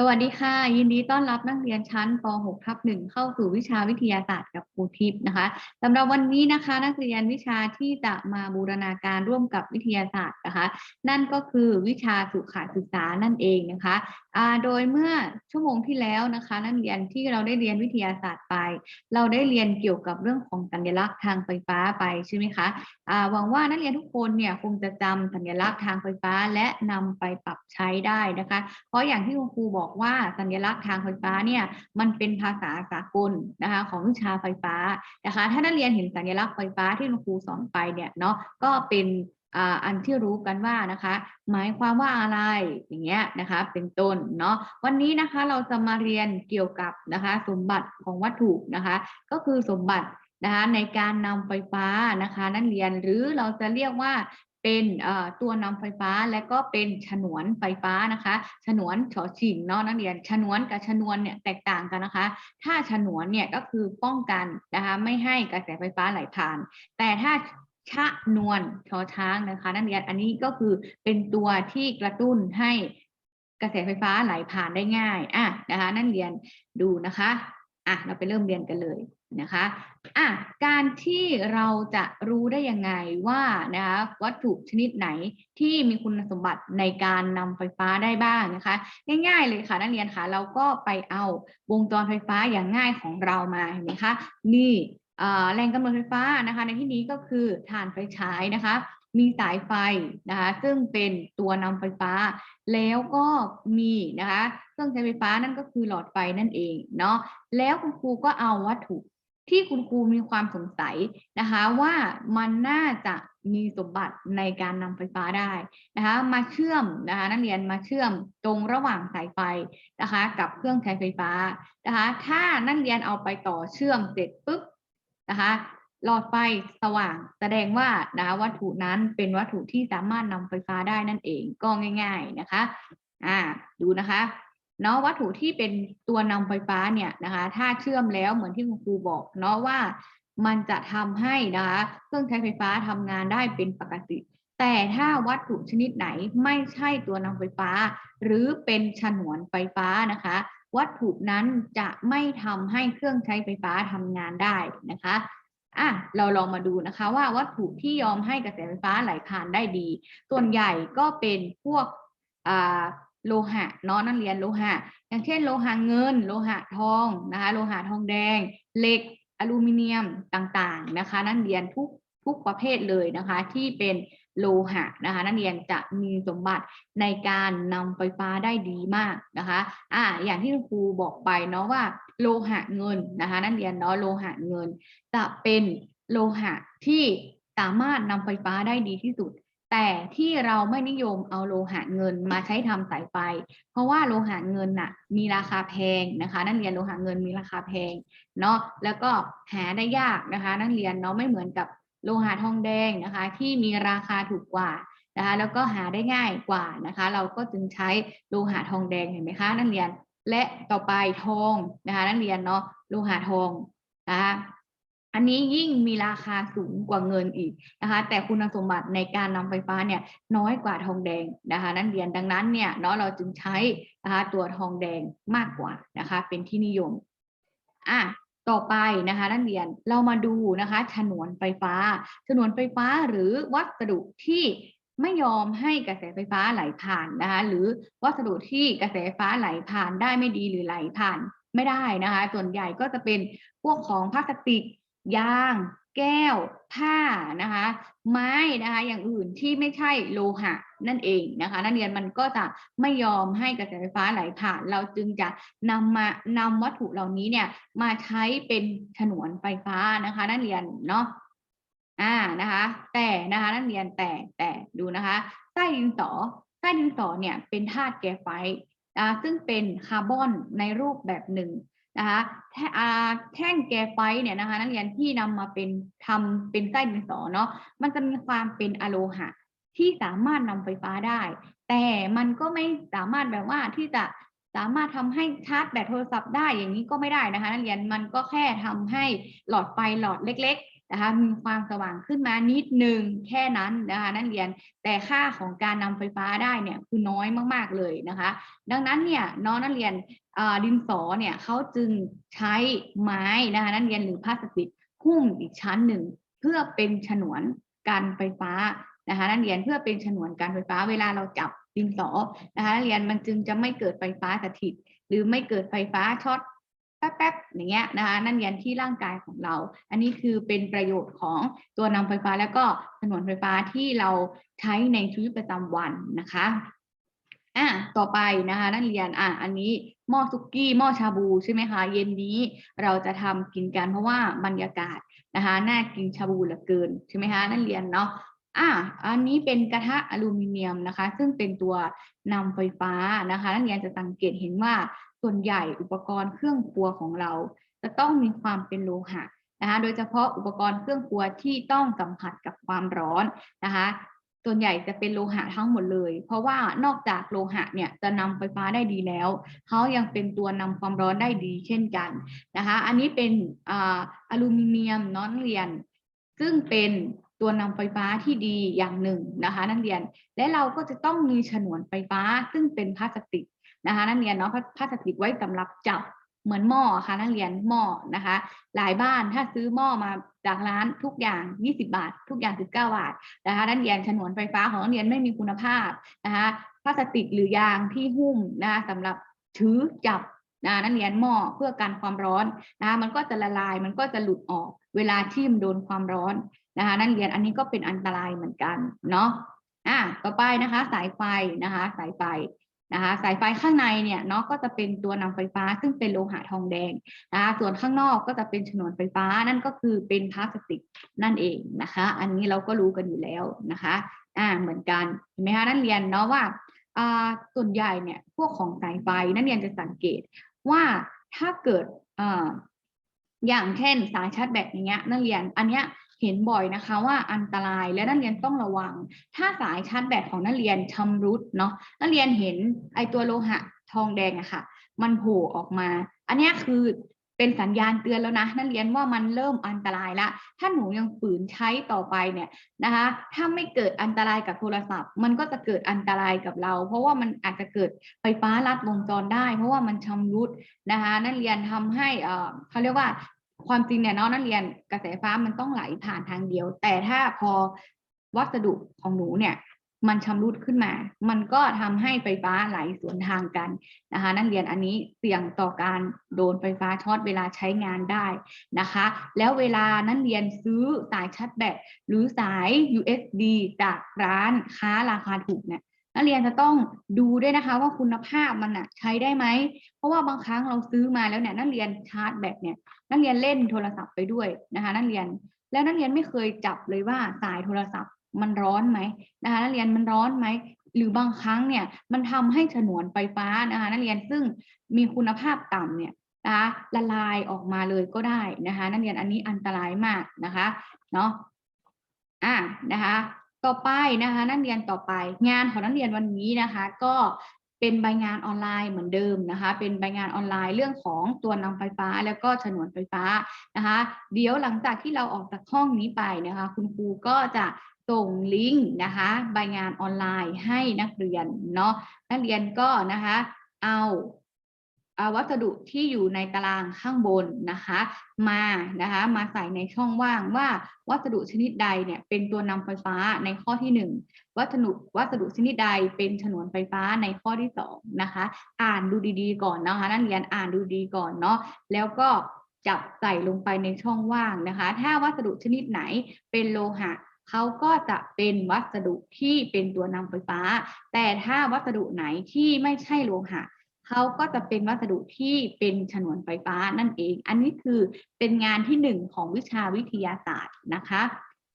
สวัสดีค่ะ ยินดีต้อนรับนักเรียนชั้นป .6 ทับ1เข้าสู่วิชาวิทยาศาสตร์กับครูทิพย์นะคะสำหรับวันนี้นะคะนักเรียนวิชาที่จะมาบูรณาการร่วมกับวิทยาศาสตร์นะคะ นั่นก็คือวิชาสุขศึกษานั่นเองนะคะโดยเมื่อชั่วโมงที่แล้วนะคะ นักเรียนที่เราได้เรียนวิทยาศาสตร์ไป เราได้เรียนเกี่ยวกับเรื่องของสัญลักษณ์ทางไฟฟ้าไปใช่ไหมคะหวังว่านักเรียนทุกคนเนี่ยคงจะจำสัญลักษณ์ทางไฟฟ้าและนำไปปรับใช้ได้นะคะ เพราะอย่างที่คุณครูบอกว่าสัญลักษณ์ทางไฟฟ้าเนี่ยมันเป็นภาษาสากลนะคะของวิชาไฟฟ้านะคะ ถ้านักเรียนเห็นสัญลักษณ์ไฟฟ้าที่ครูสอนไปเนี่ยเนาะก็เป็นอันที่รู้กันว่านะคะ หมายความว่าอะไรอย่างเงี้ยนะคะเป็นต้นเนาะวันนี้นะคะเราจะมาเรียนเกี่ยวกับนะคะสมบัติของวัตถุนะคะ ก็คือสมบัตินะคะในการนำไฟฟ้านะคะ นักเรียนหรือเราจะเรียกว่า เป็นตัวนำไฟฟ้าและก็เป็นฉนวนไฟฟ้านะคะ ฉนวนฉอฉิงเนาะนักเรียน ฉนวนกับฉนวนเนี่ยแตกต่างกันนะคะ ถ้าฉนวนเนี่ยก็คือป้องกันนะคะไม่ให้กระแสไฟฟ้าไหลผ่าน แต่ถ้าชะนวนชอช้างนะคะ นักเรียนอันนี้ก็คือเป็นตัวที่กระตุ้นให้กระแสไฟฟ้าไหลผ่านได้ง่ายอะนะคะ นักเรียนดูนะคะอะเราไปเริ่มเรียนกันเลย นะคะอะการที่เราจะรู้ได้ยังไงว่านะคะวัตถุชนิดไหนที่มีคุณสมบัติในการนำไฟฟ้าได้บ้างนะคะ ง่ายๆเลยค่ะนักเรียนค่ะเราก็ไปเอาวงจรไฟฟ้าอย่างง่ายของเรามาเห็นไหมคะนี่แรงกำเนิดไฟฟ้านะคะ ในที่นี้ก็คือถ่านไฟฉายนะคะมีสายไฟนะคะซึ่งเป็นตัวนำไฟฟ้า แล้วก็มีนะคะเครื่องใช้ไฟฟ้านั่นก็คือหลอดไฟนั่นเองเนาะแล้วคุณครูก็เอาวัตถุ ที่คุณครูมีความสงสัยนะคะว่ามันน่าจะมีสมบัติในการนำไฟฟ้าได้นะคะมาเชื่อมนะคะนักเรียนมาเชื่อมตรงระหว่างสายไฟนะคะกับเครื่องใช้ไฟฟ้านะคะถ้านักเรียนเอาไปต่อเชื่อมเสร็จปุ๊บนะคะหลอดไฟสว่างแสดงว่านะวัตถุนั้นเป็นวัตถุที่สามารถนำไฟฟ้าได้นั่นเองก็ง่าย ๆนะคะ อ่าดูนะคะ เนาะวัตถุที่เป็นตัวนำไฟฟ้าเนี่ยนะคะถ้าเชื่อมแล้วเหมือนที่คุณครูบอกเนาะว่ามันจะทำให้นะคะเครื่องใช้ไฟฟ้าทำงานได้เป็นปกติ แต่ถ้าวัตถุชนิดไหนไม่ใช่ตัวนำไฟฟ้า หรือเป็นฉนวนไฟฟ้านะคะ วัตถุนั้นจะไม่ทำให้เครื่องใช้ไฟฟ้าทำงานได้นะคะอะเราลองมาดูนะคะว่าวัตถุที่ยอมให้กระแสไฟฟ้าไหลผ่านได้ดี ส่วนใหญ่ก็เป็นพวกอ่า โลหะเนาะนักเรียนโลหะ อย่างเช่นโลหะเงิน โลหะทองนะคะโลหะทองแดง เหล็กอลูมิเนียมต่างๆนะคะนักเรียนทุกทุกประเภทเลยนะคะ ที่เป็นโลหะนะคะนักเรียนจะมีสมบัติในการนำไฟฟ้าได้ดีมากนะคะอ่าอย่างที่ครูบอกไปเนาะว่าโลหะเงินนะคะนักเรียนเนาะโลหะเงิน จะเป็นโลหะที่สามารถนำไฟฟ้าได้ดีที่สุด แต่ที่เราไม่นิยมเอาโลหะเงินมาใช้ทำสายไฟ เพราะว่าโลหะเงินน่ะมีราคาแพงนะคะ นักเรียนโลหะเงินมีราคาแพงเนาะแล้วก็หาได้ยากนะคะ นักเรียนเนาะไม่เหมือนกับโลหะทองแดงนะคะ ที่มีราคาถูกกว่านะคะ แล้วก็หาได้ง่ายกว่านะคะ เราก็จึงใช้โลหะทองแดงเห็นไหมคะ นักเรียนและต่อไปทองนะคะ นักเรียนเนาะโลหะทองนะคะ อันนี้ยิ่งมีราคาสูงกว่าเงินอีกนะคะแต่คุณสมบัติในการนำไฟฟ้าเนี่ยน้อยกว่าทองแดงนะคะนักเรียนดังนั้นเนี่ยเนาะเราจึงใช้นะคะตัวทองแดงมากกว่านะคะเป็นที่นิยมอะต่อไปนะคะนักเรียนเรามาดูนะคะฉนวนไฟฟ้าฉนวนไฟฟ้าหรือวัสดุที่ไม่ยอมให้กระแสไฟฟ้าไหลผ่านนะคะหรือวัสดุที่กระแสไฟฟ้าไหลผ่านได้ไม่ดีหรือไหลผ่านไม่ได้นะคะ ส่วนใหญ่ก็จะเป็นพวกของพลาสติก ยาง แก้ว ผ้านะคะ ไม้นะคะ อย่างอื่นที่ไม่ใช่โลหะนั่นเองนะคะ นักเรียนมันก็จะไม่ยอมให้กระแสไฟฟ้าไหลผ่าน เราจึงจะนำมานำวัตถุเหล่านี้เนี่ยมาใช้เป็นฉนวนไฟฟ้านะคะ นักเรียนเนาะอ่านะคะ แต่นะคะนักเรียนแต่แต่ดูนะคะใต้ดินสอใต้ดินสอเนี่ยเป็นธาตุแกรไฟซึ่งเป็นคาร์บอนในรูปแบบหนึ่ง นะคะแท่งแกไฟเนี่ยนะคะ นักเรียนที่นำมาเป็นทำเป็นไส้ดินสอเนาะมันจะมีความเป็นอะโลหะ ที่สามารถนำไฟฟ้าได้ แต่มันก็ไม่สามารถแบบว่าที่จะสามารถทำให้ชาร์จแบตโทรศัพท์ได้อย่างนี้ก็ไม่ได้นะคะ นักเรียนมันก็แค่ทำให้หลอดไฟหลอดเล็ก นะคะมีความสว่างขึ้นมานิดนึงแค่นั้นนะคะนักเรียนแต่ค่าของการนำไฟฟ้าได้เนี่ยคือน้อยมากๆเลยนะคะ ดังนั้นเนี่ยน้องนักเรียนดินสอเนี่ยเขาจึงใช้ไม้นะคะนักเรียนหรือพลาสติกหุ้มอีกชั้นหนึ่ง เพื่อเป็นฉนวนการไฟฟ้านะคะนักเรียนเพื่อเป็นฉนวนการไฟฟ้าเวลาเราจับดินสอนะคะนักเรียนมันจึงจะไม่เกิดไฟฟ้าสถิต หรือไม่เกิดไฟฟ้าช็อต แป๊บๆอย่างเงี้ยนะคะนั่นเรียนที่ร่างกายของเรา อันนี้คือเป็นประโยชน์ของตัวนำไฟฟ้าแล้วก็ฉนนไฟฟ้าที่เราใช้ในชีวิตประจำวันนะคะอะต่อไปนะคะนักเรียนอะอันนี้หม้อซุกี้หม้อชาบูใช่ไหมคะเย็นนี้เราจะทำกินกันเพราะว่าบรรยากาศนะคะน่ากินชาบูเหลือเกินใช่ไหมคะนักเรียนเนาะ อะอันนี้เป็นกระทะอลูมิเนียมนะคะ ซึ่งเป็นตัวนำไฟฟ้านะคะนักเรียนจะสังเกตเห็นว่าส่วนใหญ่อุปกรณ์เครื่องครัวของเรา จะต้องมีความเป็นโลหะนะคะ โดยเฉพาะอุปกรณ์เครื่องครัวที่ต้องสัมผัสกับความร้อนนะคะส่วนใหญ่จะเป็นโลหะทั้งหมดเลย เพราะว่านอกจากโลหะเนี่ยจะนำไฟฟ้าได้ดีแล้ว เขายังเป็นตัวนำความร้อนได้ดีเช่นกันนะคะ อันนี้เป็นอ่าอลูมิเนียมน้องเรียน ซึ่งเป็น ตัวนำไฟฟ้าที่ดีอย่างหนึ่งนะคะนักเรียน และเราก็จะต้องมีฉนวนไฟฟ้าซึ่งเป็นพลาสติกนะคะนักเรียนเนาะพลาสติกไว้สำหรับจับเหมือนหม้อค่ะนักเรียนหม้อนะคะ หลายบ้านถ้าซื้อหม้อมาจากร้านทุกอย่าง 20 บาท ทุกอย่าง 19 บาทนะคะนักเรียนฉนวนไฟฟ้าของนักเรียนไม่มีคุณภาพนะคะพลาสติกหรือยางที่หุ้มนะคะสำหรับถือจับนะนักเรียนหม้อเพื่อกันความร้อนนะคะมันก็จะละลายมันก็จะหลุดออกเวลาที่มโดนความร้อน นะคะนักเรียนอันนี้ก็เป็นอันตรายเหมือนกันเนาะอะต่อไปนะคะ สายไฟนะคะ สายไฟนะคะสายไฟข้างในเนี่ยเนาะก็จะเป็นตัวนำไฟฟ้าซึ่งเป็นโลหะทองแดงนะคะส่วนข้างนอกก็จะเป็นฉนวนไฟฟ้านั่นก็คือเป็นพลาสติกนั่นเองนะคะ อันนี้เราก็รู้กันอยู่แล้วนะคะอ่าเหมือนกันเห็นไหมคะนักเรียนเนาะว่าอ่าส่วนใหญ่เนี่ยพวกของสายไฟนักเรียนจะสังเกตว่าถ้าเกิดอ่าอย่างเช่นสายชาร์จแบตอย่างเงี้ยนักเรียนอันเนี้ย เห็นบ่อยนะคะว่าอันตรายและนักเรียนต้องระวัง ถ้าสายชาร์จแบตของนักเรียนชำรุดเนาะนักเรียนเห็นไอตัวโลหะทองแดงอะค่ะ มันโผล่ออกมา อันนี้คือเป็นสัญญาณเตือนแล้วนะนักเรียนว่ามันเริ่มอันตรายละ ถ้าหนูยังฝืนใช้ต่อไปเนี่ยนะคะ ถ้าไม่เกิดอันตรายกับโทรศัพท์ มันก็จะเกิดอันตรายกับเรา เพราะว่ามันอาจจะเกิดไฟฟ้าลัดวงจรได้ เพราะว่ามันชำรุดนะคะ นักเรียนทำให้อ่อเขาเรียกว่า ความจริงเนี่ยเนาะนักเรียนกระแสฟ้ามันต้องไหลผ่านทางเดียว แต่ถ้าพอวัสดุของหนูเนี่ยมันชำรุดขึ้นมา มันก็ทำให้ไฟฟ้าไหลสวนทางกันนะคะนักเรียนอันนี้เสี่ยงต่อการโดนไฟฟ้าช็อตเวลาใช้งานได้นะคะ แล้วเวลานักเรียนซื้อสายชาร์จแบตหรือสาย USB จากร้านค้าราคาถูกเนี่ย นักเรียนจะต้องดูด้วยนะคะว่าคุณภาพมันอะใช้ได้ไหม เพราะว่าบางครั้งเราซื้อมาแล้วเนี่ยนักเรียนชาร์จแบตเนี่ยนักเรียนเล่นโทรศัพท์ไปด้วยนะคะนักเรียนแล้วนักเรียนไม่เคยจับเลยว่าสายโทรศัพท์มันร้อนไหมนะคะนักเรียนมันร้อนไหมหรือบางครั้งเนี่ยมันทำให้ฉนวนไฟฟ้านะคะนักเรียนซึ่งมีคุณภาพต่ำเนี่ยนะคะละลายออกมาเลยก็ได้นะคะ นักเรียนอันนี้อันตรายมากนะคะเนาะอะนะคะ ต่อไปนะคะนักเรียนต่อไป งานของนักเรียนวันนี้นะคะ ก็เป็นใบงานออนไลน์เหมือนเดิมนะคะ เป็นใบงานออนไลน์เรื่องของตัวนำไฟฟ้าแล้วก็ฉนวนไฟฟ้านะคะ เดี๋ยวหลังจากที่เราออกจากห้องนี้ไปนะคะ คุณครูก็จะส่งลิงก์นะคะใบงานออนไลน์ให้นักเรียนเนาะนักเรียนก็นะคะ เอา วัสดุที่อยู่ในตารางข้างบนนะคะมานะคะมาใส่ในช่องว่างว่าวัสดุชนิดใดเนี่ยเป็นตัวนำไฟฟ้าในข้อที่หนึ่งวัสดุวัสดุชนิดใดเป็นฉนวนไฟฟ้าในข้อที่สองนะคะอ่านดูดีๆก่อนนะคะนักเรียนอ่านดูดีก่อนเนาะแล้วก็จับใส่ลงไปในช่องว่างนะคะ ถ้าวัสดุชนิดไหนเป็นโลหะเขาก็จะเป็นวัสดุที่เป็นตัวนำไฟฟ้า แต่ถ้าวัสดุไหนที่ไม่ใช่โลหะ เขาก็จะเป็นวัสดุที่เป็นฉนวนไฟฟ้านั่นเอง อันนี้คือเป็นงานที่หนึ่งของวิชาวิทยาศาสตร์นะคะ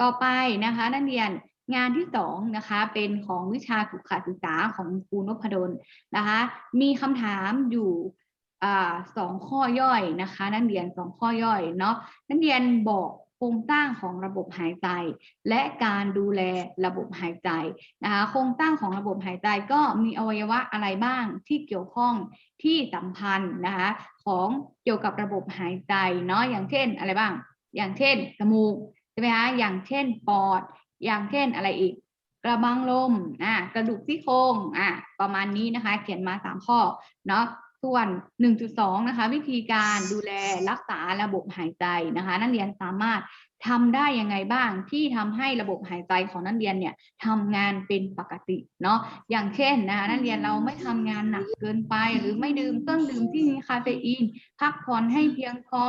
ต่อไปนะคะนักเรียนงานที่สองนะคะเป็นของวิชาสุขศึกษาของครูนพดลนะคะมีคำถามอยู่อสองข้อย่อยนะคะ นักเรียนสองข้อย่อยเนาะนักเรียนบอก โครงสร้างของระบบหายใจ และการดูแลระบบหายใจนะคะโครงสร้างของระบบหายใจก็มีอวัยวะอะไรบ้างที่เกี่ยวข้องที่สัมพันธ์นะคะของเกี่ยวกับระบบหายใจเนาะอย่างเช่นอะไรบ้าง อย่างเช่นจมูกใช่ไหมคะอย่างเช่นปอด อย่างเช่นอะไรอีก กระบังลมอ่ากระดูกซี่โครงอ่าประมาณนี้นะคะ เขียนมาสามข้อเนาะ ส่วน 1.2 นะคะ วิธีการดูแลรักษาระบบหายใจนะคะ นักเรียนสามารถทำได้ยังไงบ้างที่ทำให้ระบบหายใจของนักเรียนเนี่ยทำงานเป็นปกติเนาะอย่างเช่นนะคะนักเรียนเราไม่ทำงานหนักเกินไป หรือไม่ดื่มเครื่องดื่มที่มีคาเฟอีน พักผ่อนให้เพียงพอ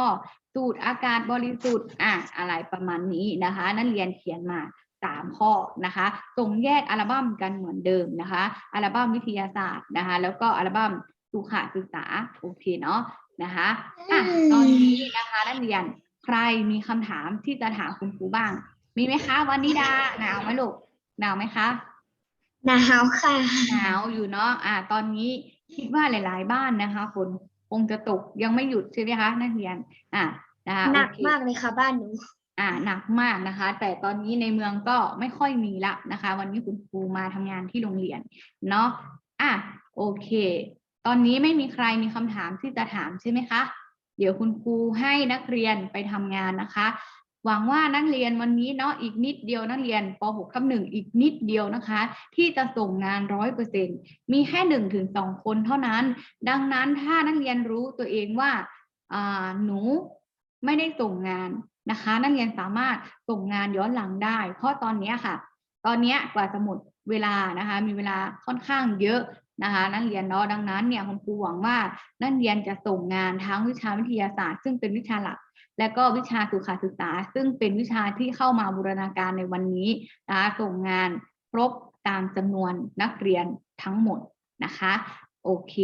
สูดอากาศบริสุทธิ์อะอะไรประมาณนี้นะคะ นักเรียนเขียนมาสามข้อนะคะส่งแยกอัลบั้มกันเหมือนเดิมนะคะ อัลบั้มวิทยาศาสตร์นะคะ แล้วก็อัลบั้ม สุขศึกษาโอเคเนาะนะคะอะตอนนี้นะคะนักเรียนใครมีคำถามที่จะถามคุณครูบ้าง มีไหมคะวันนิดาหนาวไหมลูกหนาวไหมคะหนาวค่ะหนาวอยู่เนาะอ่า ตอนนี้คิดว่าหลาย ๆ บ้านนะคะฝนคงจะตกยังไม่หยุดใช่ไหมคะนักเรียน อ่านะคะหนักโอเคมากเลยค่ะบ้านหนูอ่าหนักมากนะคะ แต่ตอนนี้ในเมืองก็ไม่ค่อยมีละนะคะ วันนี้คุณครูมาทำงานที่โรงเรียนเนาะอะโอเค ตอนนี้ไม่มีใครมีคำถามที่จะถามใช่ไหมคะ เดี๋ยวคุณครูให้นักเรียนไปทำงานนะคะ หวังว่านักเรียนวันนี้เนาะอีกนิดเดียวนักเรียนป .6 ทับหนึ่งอีกนิดเดียวนะคะ ที่จะส่งงานร้อยเปอร์เซ็นมีแค่หนึ่งถึงสองคนเท่านั้น ดังนั้นถ้านักเรียนรู้ตัวเองว่าหนูไม่ได้ส่งงานนะคะ นักเรียนสามารถส่งงานย้อนหลังได้ เพราะตอนนี้ค่ะ ตอนนี้กว่าจะหมดเวลานะคะ มีเวลาค่อนข้างเยอะ นะคะนักเรียนเนาะดังนั้นเนี่ยคุณครูหวังว่านักเรียนจะส่งงานทั้งวิชาวิทยาศาสตร์ ซึ่งเป็นวิชาหลัก และก็วิชาสุขศึกษา ซึ่งเป็นวิชาที่เข้ามาบูรณาการในวันนี้นะคะส่งงานครบตามจำนวนนักเรียนทั้งหมดนะคะ โอเค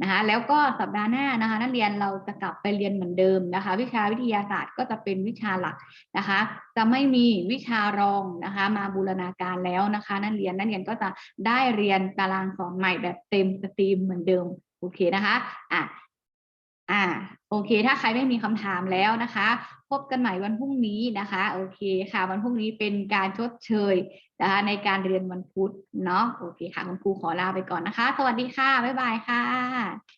นะคะแล้วก็สัปดาห์หน้านะคะ นักเรียนเราจะกลับไปเรียนเหมือนเดิมนะคะ วิชาวิทยาศาสตร์ก็จะเป็นวิชาหลักนะคะ จะไม่มีวิชารองนะคะ มาบูรณาการแล้วนะคะ นักเรียนนักเรียนก็จะได้เรียนตารางสอนใหม่แบบเต็มสตรีมเหมือนเดิมโอเคนะคะอะ อ่าโอเค ถ้าใครไม่มีคำถามแล้วนะคะ พบกันใหม่วันพรุ่งนี้นะคะ โอเคค่ะ วันพรุ่งนี้เป็นการชดเชยนะคะในการเรียนวันพุธเนาะโอเคค่ะคุณครูขอลาไปก่อนนะคะ สวัสดีค่ะ บ๊ายบายค่ะ